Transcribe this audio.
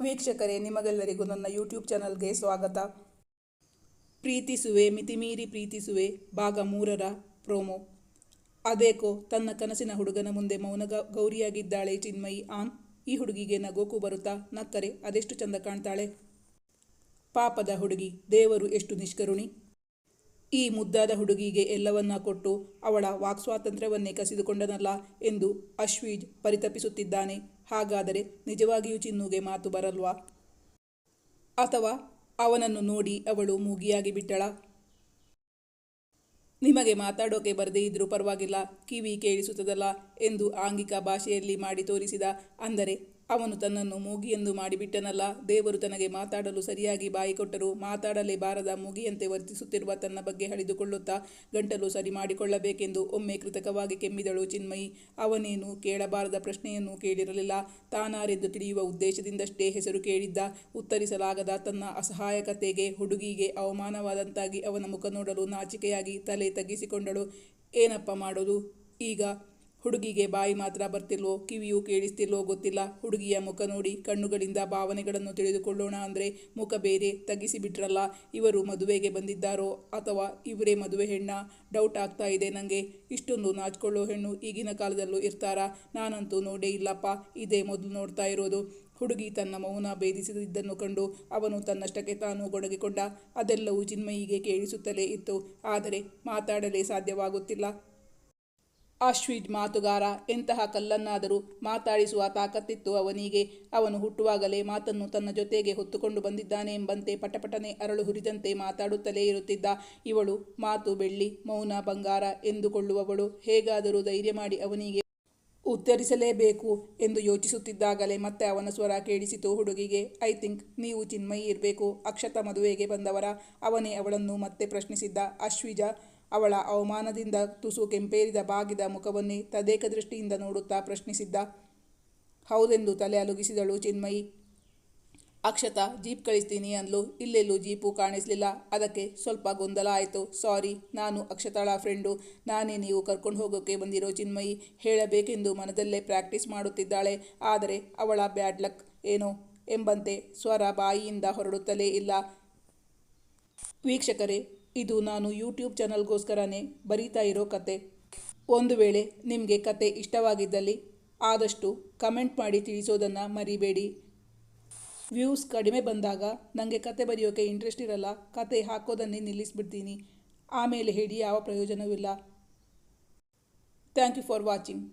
ವೀಕ್ಷಕರೇ, ನಿಮಗೆಲ್ಲರಿಗೂ ನನ್ನ ಯೂಟ್ಯೂಬ್ ಚಾನಲ್ಗೆ ಸ್ವಾಗತ. ಪ್ರೀತಿಸುವೆ ಮಿತಿಮೀರಿ ಪ್ರೀತಿಸುವೆ ಭಾಗ ಮೂರರ ಪ್ರೋಮೋ. ಅದೇಕೋ, ತನ್ನ ಕನಸಿನ ಹುಡುಗನ ಮುಂದೆ ಮೌನ ಗೌರಿಯಾಗಿದ್ದಾಳೆ ಚಿನ್ಮಯಿ ಆನ್. ಈ ಹುಡುಗಿಗೆ ನಗೋಕು ಬರುತ್ತಾ? ನಕ್ಕರೆ, ಅದೆಷ್ಟು ಚಂದ ಕಾಣ್ತಾಳೆ? ಪಾಪದ ಹುಡುಗಿ, ದೇವರು ಎಷ್ಟು ನಿಷ್ಕರುಣಿ. ಈ ಮುದ್ದಾದ ಹುಡುಗಿಗೆ ಎಲ್ಲವನ್ನ ಕೊಟ್ಟು ಅವಳ ವಾಕ್ಸ್ವಾತಂತ್ರ್ಯವನ್ನೇ ಕಸಿದುಕೊಂಡನಲ್ಲ ಎಂದು ಅಶ್ವೀಜ್ ಪರಿತಪಿಸುತ್ತಿದ್ದಾನೆ. ಹಾಗಾದರೆ ನಿಜವಾಗಿಯೂ ಚಿನ್ನುಗೆ ಮಾತು ಬರಲ್ವಾ? ಅಥವಾ ಅವನನ್ನು ನೋಡಿ ಅವಳು ಮೂಗಿಯಾಗಿ ಬಿಟ್ಟಳ? ನಿಮಗೆ ಮಾತಾಡೋಕೆ ಬರದೇ ಇದ್ರೂ ಪರವಾಗಿಲ್ಲ, ಕಿವಿ ಕೇಳಿಸುತ್ತದಲ್ಲ ಎಂದು ಆಂಗಿಕ ಭಾಷೆಯಲ್ಲಿ ಮಾಡಿ ತೋರಿಸಿದ, ಅಂದರೆ ಅವನು ತನ್ನನ್ನು ಮೂಗಿಯೆಂದು ಮಾಡಿಬಿಟ್ಟನಲ್ಲ, ದೇವರು ತನಗೆ ಮಾತಾಡಲು ಸರಿಯಾಗಿ ಬಾಯಿ ಮಾತಾಡಲೇ ಬಾರದ ಮೂಗಿಯಂತೆ ವರ್ತಿಸುತ್ತಿರುವ ತನ್ನ ಬಗ್ಗೆ ಹಳಿದುಕೊಳ್ಳುತ್ತಾ ಗಂಟಲು ಸರಿ ಮಾಡಿಕೊಳ್ಳಬೇಕೆಂದು ಒಮ್ಮೆ ಕೃತಕವಾಗಿ ಕೆಮ್ಮಿದಳು ಚಿನ್ಮಯಿ. ಅವನೇನು ಕೇಳಬಾರದ ಪ್ರಶ್ನೆಯನ್ನು ಕೇಳಿರಲಿಲ್ಲ. ತಾನಾರೆಂದು ತಿಳಿಯುವ ಉದ್ದೇಶದಿಂದಷ್ಟೇ ಹೆಸರು ಕೇಳಿದ್ದ, ಉತ್ತರಿಸಲಾಗದ ತನ್ನ ಅಸಹಾಯಕತೆಗೆ, ಹುಡುಗಿಗೆ ಅವಮಾನವಾದಂತಾಗಿ ಅವನ ಮುಖ ನೋಡಲು ನಾಚಿಕೆಯಾಗಿ ತಲೆ ತಗ್ಗಿಸಿಕೊಂಡಳು. ಏನಪ್ಪ ಮಾಡೋದು? ಈಗ ಹುಡುಗಿಗೆ ಬಾಯಿ ಮಾತ್ರ ಬರ್ತಿಲ್ವೋ, ಕಿವಿಯೂ ಕೇಳಿಸ್ತಿಲ್ವೋ ಗೊತ್ತಿಲ್ಲ. ಹುಡುಗಿಯ ಮುಖ ನೋಡಿ ಕಣ್ಣುಗಳಿಂದ ಭಾವನೆಗಳನ್ನು ತಿಳಿದುಕೊಳ್ಳೋಣ ಅಂದರೆ ಮುಖ ಬೇರೆ ತಗ್ಗಿಸಿಬಿಟ್ರಲ್ಲ ಇವರು ಮದುವೆಗೆ ಬಂದಿದ್ದಾರೋ ಅಥವಾ ಇವರೇ ಮದುವೆ ಹೆಣ್ಣ? ಡೌಟ್ ಆಗ್ತಾ ಇದೆ ನನಗೆ ಇಷ್ಟೊಂದು ನಾಚ್ಕೊಳ್ಳೋ ಹೆಣ್ಣು ಈಗಿನ ಕಾಲದಲ್ಲೂ ಇರ್ತಾರಾ? ನಾನಂತೂ ನೋಡೇ ಇಲ್ಲಪ್ಪ, ಇದೇ ಮೊದಲು ನೋಡ್ತಾ ಇರೋದು. ಹುಡುಗಿ ತನ್ನ ಮೌನ ಭೇದಿಸಿದ್ದನ್ನು ಕಂಡು ಅವನು ತನ್ನಷ್ಟಕ್ಕೆ ತಾನು ಗೊಡಗಿಕೊಂಡ ಅದೆಲ್ಲವೂ ಚಿನ್ಮಯಿಗೆ ಕೇಳಿಸುತ್ತಲೇ ಇತ್ತು. ಆದರೆ ಮಾತಾಡಲೇ ಸಾಧ್ಯವಾಗುತ್ತಿಲ್ಲ. ಅಶ್ವಿಜ್ ಮಾತುಗಾರ, ಎಂತಹ ಕಲ್ಲನ್ನಾದರೂ ಮಾತಾಡಿಸುವ ತಾಕತ್ತಿತ್ತು ಅವನಿಗೆ. ಅವನು ಹುಟ್ಟುವಾಗಲೇ ಮಾತನ್ನು ತನ್ನ ಜೊತೆಗೆ ಹೊತ್ತುಕೊಂಡು ಬಂದಿದ್ದಾನೆ ಎಂಬಂತೆ ಪಟಪಟನೆ ಅರಳು ಹುರಿದಂತೆ ಮಾತಾಡುತ್ತಲೇ ಇರುತ್ತಿದ್ದ ಇವಳು, ಮಾತು ಬೆಳ್ಳಿ, ಮೌನ ಬಂಗಾರ ಎಂದುಕೊಳ್ಳುವವಳು. ಹೇಗಾದರೂ ಧೈರ್ಯ ಮಾಡಿ ಅವನಿಗೆ ಉತ್ತರಿಸಲೇಬೇಕು ಎಂದು ಯೋಚಿಸುತ್ತಿದ್ದಾಗಲೇ ಮತ್ತೆ ಅವನ ಸ್ವರ ಕೇಳಿಸಿತು ಹುಡುಗಿಗೆ. ಐ ಥಿಂಕ್ ನೀವು ಚಿನ್ಮಯಿ ಇರಬೇಕು, ಅಕ್ಷತ ಮದುವೆಗೆ ಬಂದವರ. ಅವನೇ ಅವಳನ್ನು ಮತ್ತೆ ಪ್ರಶ್ನಿಸಿದ್ದ. ಅಶ್ವಿಜ ಅವಳ ಅವಮಾನದಿಂದ ತುಸು ಕೆಂಪೇರಿದ ಬಾಗಿದ ಮುಖವನ್ನೇ ತದೇಕ ದೃಷ್ಟಿಯಿಂದ ನೋಡುತ್ತಾ ಪ್ರಶ್ನಿಸಿದ್ದ, ಹೌದೆಂದು ತಲೆ ಅಲುಗಿಸಿದಳು ಚಿನ್ಮಯಿ. ಅಕ್ಷತಾ, ಜೀಪ್ ಕಳಿಸ್ತೀನಿ ಅಂದ್ಲು. ಇಲ್ಲೆಲ್ಲೂ ಜೀಪು ಕಾಣಿಸ್ಲಿಲ್ಲ. ಅದಕ್ಕೆ ಸ್ವಲ್ಪ ಗೊಂದಲ ಆಯಿತು. ಸಾರಿ, ನಾನು ಅಕ್ಷತಾಳ ಫ್ರೆಂಡು. ನಾನೇ ನೀವು ಕರ್ಕೊಂಡು ಹೋಗೋಕ್ಕೆ ಬಂದಿರೋ ಚಿನ್ಮಯಿ. ಹೇಳಬೇಕೆಂದು ಮನದಲ್ಲೇ ಪ್ರಾಕ್ಟೀಸ್ ಮಾಡುತ್ತಿದ್ದಾಳೆ. ಆದರೆ ಅವಳ ಬ್ಯಾಡ್ ಲಕ್ ಏನೋ ಎಂಬಂತೆ ಸ್ವರ ಬಾಯಿಯಿಂದ ಹೊರಡುತ್ತಲೇ ಇಲ್ಲ. ವೀಕ್ಷಕರೇ ಇದು ನಾನು ಯೂಟ್ಯೂಬ್ ಚಾನಲ್ಗೋಸ್ಕರನೇ ಬರೀತಾ ಇರೋ ಕತೆ. ಒಂದು ವೇಳೆ ನಿಮಗೆ ಕತೆ ಇಷ್ಟವಾಗಿದ್ದಲ್ಲಿ ಆದಷ್ಟು ಕಮೆಂಟ್ ಮಾಡಿ ತಿಳಿಸೋದನ್ನು ಮರಿಬೇಡಿ. ವ್ಯೂಸ್ ಕಡಿಮೆ ಬಂದಾಗ ನನಗೆ ಕತೆ ಬರೆಯೋಕ್ಕೆ ಇಂಟ್ರೆಸ್ಟ್ ಇರಲ್ಲ, ಕತೆ ಹಾಕೋದನ್ನೇ ನಿಲ್ಲಿಸಿಬಿಡ್ತೀನಿ. ಆಮೇಲೆ ಹೇಳಿ ಯಾವ ಪ್ರಯೋಜನವಿಲ್ಲ. Thank you for watching